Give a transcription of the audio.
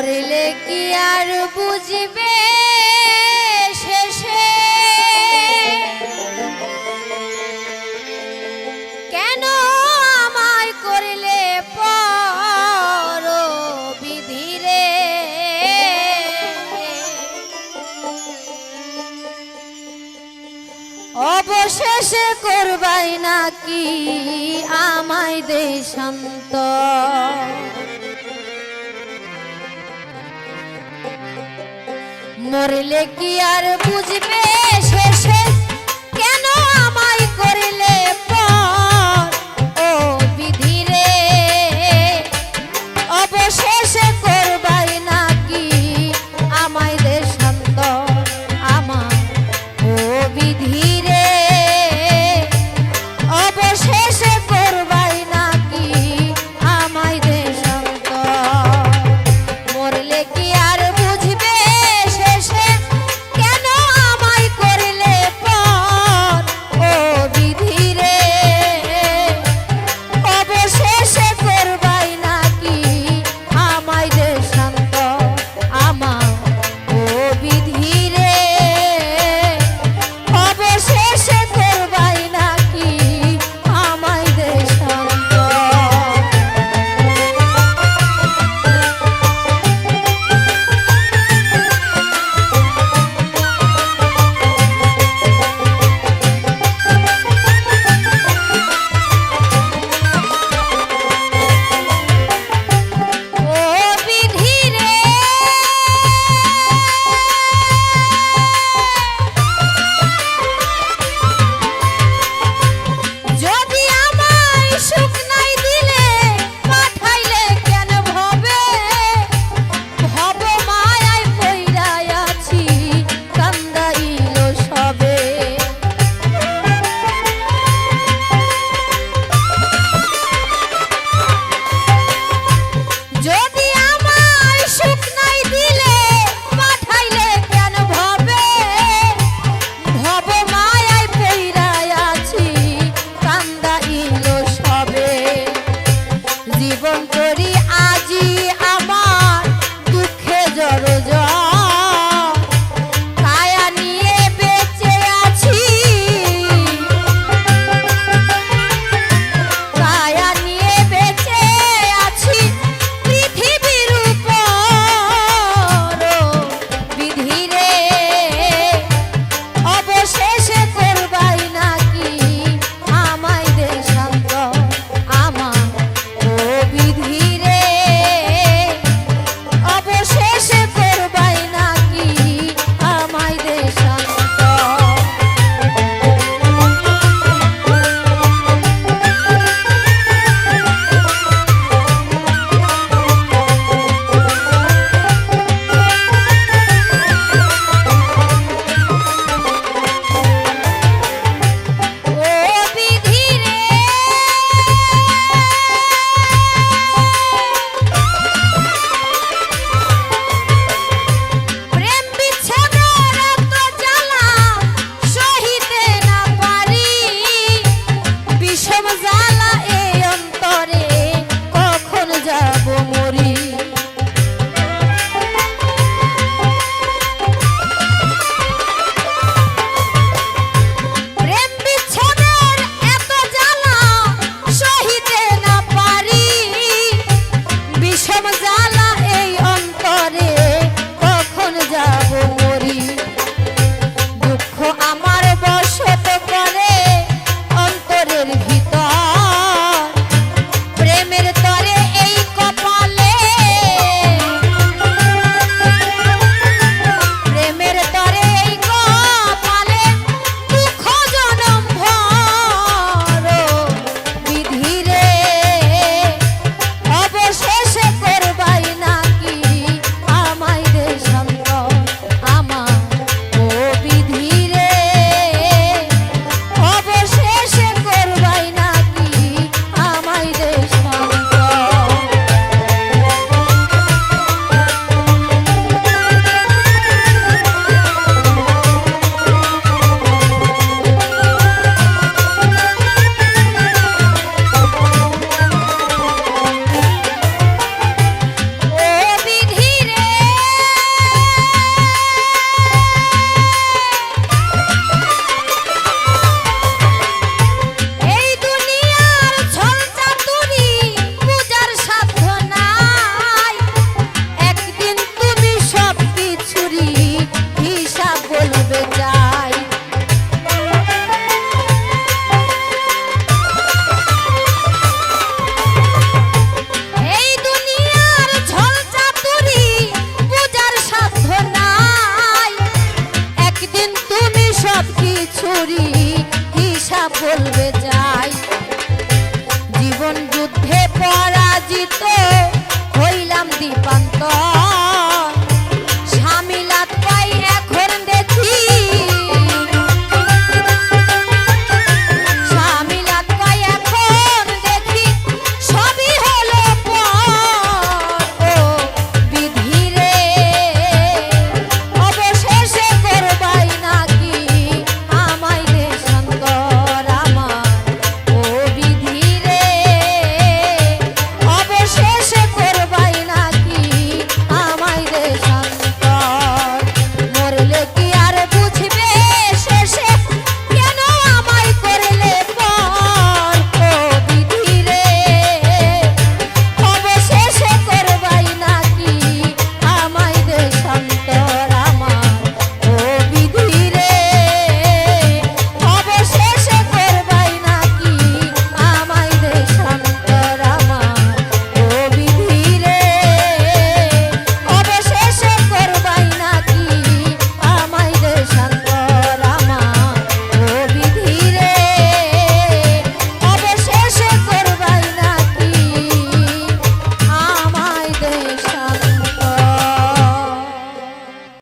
মরিলে কি আর বুঝবে শেষে? কেন আমায় করলে পর বিধিরে অবশেষে করবাই নাকি আমায় দেশান্ত মরলে কি আর বুঝবে? শেষে বলবে যাই। জীবন যুদ্ধে পরাজিত হইলাম দীপান্তর।